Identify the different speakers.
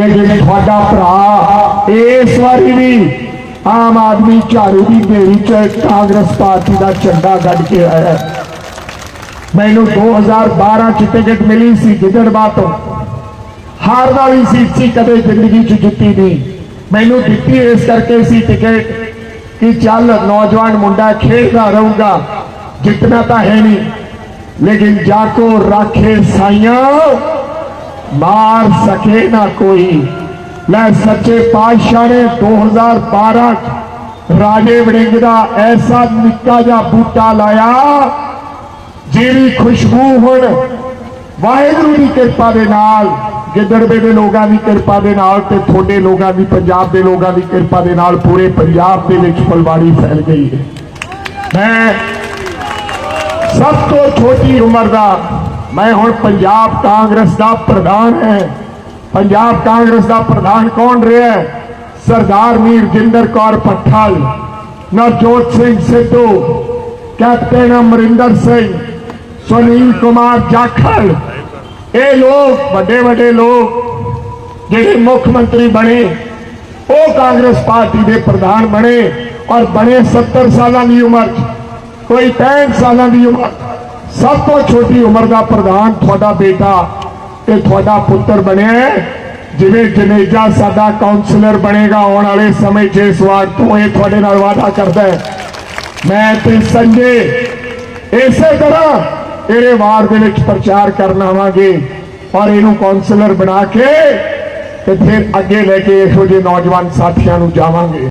Speaker 1: ਇਹ ਜਿਹੜੇ ਤੁਹਾਡਾ ਭਰਾ ਇਸ ਵਾਰੀ ਵੀ ਆਮ ਆਦਮੀ ਝਾੜੂ ਦੀ ਢੇਰੀ ਚ ਕਾਂਗਰਸ ਪਾਰਟੀ ਦਾ ਝੰਡਾ ਗੱਡ ਕੇ ਆਇਆ ਮੈਨੂੰ 2012 ਚ ਟਿਕਟ ਮਿਲੀ ਸੀ ਗਿੱਦੜਬਾਹ ਤੋਂ। ਹਾਰ ਵਾਲੀ ਸੀਟ ਸੀ, ਕਦੇ ਜ਼ਿੰਦਗੀ ਚ ਜਿੱਤੀ ਨਹੀਂ। ਮੈਨੂੰ ਦਿੱਤੀ ਇਸ ਕਰਕੇ ਸੀ ਟਿਕਟ ਕਿ ਚੱਲ ਨੌਜਵਾਨ ਮੁੰਡਾ ਖੇਡਦਾ ਰਹੂਗਾ, ਜਿੱਤਣਾ ਤਾਂ ਹੈ ਨਹੀਂ। ਲੇਕਿਨ ਜਾਕੋ ਰਾਖੇ ਸਾਈਆਂ ਮਾਰ ਸਕੇ ਨਾ ਕੋਈ। ਲੈ ਸੱਚੇ ਪਾਤਸ਼ਾਹ ਨੇ 2012 ਚ ਰਾਜੇ ਵੜਿੰਗ ਦਾ ਐਸਾ ਨਿੱਕਾ ਜਿਹਾ ਬੂਟਾ ਲਾਇਆ ਜਿਹੜੀ ਖੁਸ਼ਬੂ ਹੁਣ ਵਾਹਿਗੁਰੂ ਦੀ ਕਿਰਪਾ ਦੇ ਨਾਲ, ਗਿੱਦੜਵੇ ਦੇ ਲੋਕਾਂ ਦੀ ਕਿਰਪਾ ਦੇ ਨਾਲ ਤੇ ਤੁਹਾਡੇ ਲੋਕਾਂ ਦੀ, ਪੰਜਾਬ ਦੇ ਲੋਕਾਂ ਦੀ ਕਿਰਪਾ ਦੇ ਨਾਲ ਪੂਰੇ ਪੰਜਾਬ ਦੇ ਵਿੱਚ ਫੁਲਵਾੜੀ ਫੈਲ ਗਈ ਹੈ। ਮੈਂ ਸਭ ਤੋਂ ਛੋਟੀ ਉਮਰ ਦਾ ਮੈਂ ਹੁਣ ਪੰਜਾਬ ਕਾਂਗਰਸ ਦਾ ਪ੍ਰਧਾਨ ਹੈ। ਪੰਜਾਬ ਕਾਂਗਰਸ ਦਾ ਪ੍ਰਧਾਨ ਕੌਣ ਰਿਹਾ ਹੈ? ਸਰਦਾਰ ਮੀਰ ਜਿੰਦਰ ਕੌਰ ਪੱਠਲ। ਨਵਜੋਤ ਸਿੰਘ ਸਿੱਧੂ, ਕੈਪਟਨ ਅਮਰਿੰਦਰ ਸਿੰਘ, ਸੁਨੀਲ ਕੁਮਾਰ ਜਾਖੜ। ਇਹ ਲੋਕ, ਵੱਡੇ ਵੱਡੇ ਲੋਕ, ਜਿਹੜੇ ਮੁੱਖ ਮੰਤਰੀ ਬਣੇ, ਉਹ ਕਾਂਗਰਸ ਪਾਰਟੀ ਦੇ ਪ੍ਰਧਾਨ ਬਣੇ ਔਰ ਬਣੇ 70 ਸਾਲਾਂ ਦੀ ਉਮਰ 'ਚ, ਕੋਈ 65 ਸਾਲਾਂ ਦੀ ਉਮਰ ਸਭ ਤੋਂ ਛੋਟੀ ਉਮਰ ਦਾ ਪ੍ਰਧਾਨ ਤੁਹਾਡਾ ਬੇਟਾ ਤੇ ਤੁਹਾਡਾ ਪੁੱਤਰ ਬਣਿਆ ਜਿਵੇਂ ਜਨੇਜਾ ਸਾਡਾ ਕਾਉਂਸਲਰ ਬਣੇਗਾ, ਆਉਣ ਵਾਲੇ ਸਮੇਂ 'ਚ ਇਸ ਵਾਰ ਤੋਂ ਇਹ ਤੁਹਾਡੇ ਨਾਲ ਵਾਅਦਾ ਕਰਦਾ ਹੈ। ਮੈਂ ਤੇ ਸੰਜੇ ਇਸੇ ਤਰ੍ਹਾਂ ਇਹਦੇ ਵਾਰ ਦੇ ਵਿੱਚ ਪ੍ਰਚਾਰ ਕਰਨ ਆਵਾਂਗੇ। ਔਰ ਇਹਨੂੰ ਕਾਉਂਸਲਰ ਬਣਾ ਕੇ ਤੇ ਫਿਰ ਅੱਗੇ ਲੈ ਕੇ ਇਹੋ ਜਿਹੇ ਨੌਜਵਾਨ ਸਾਥੀਆਂ ਨੂੰ ਜਾਵਾਂਗੇ।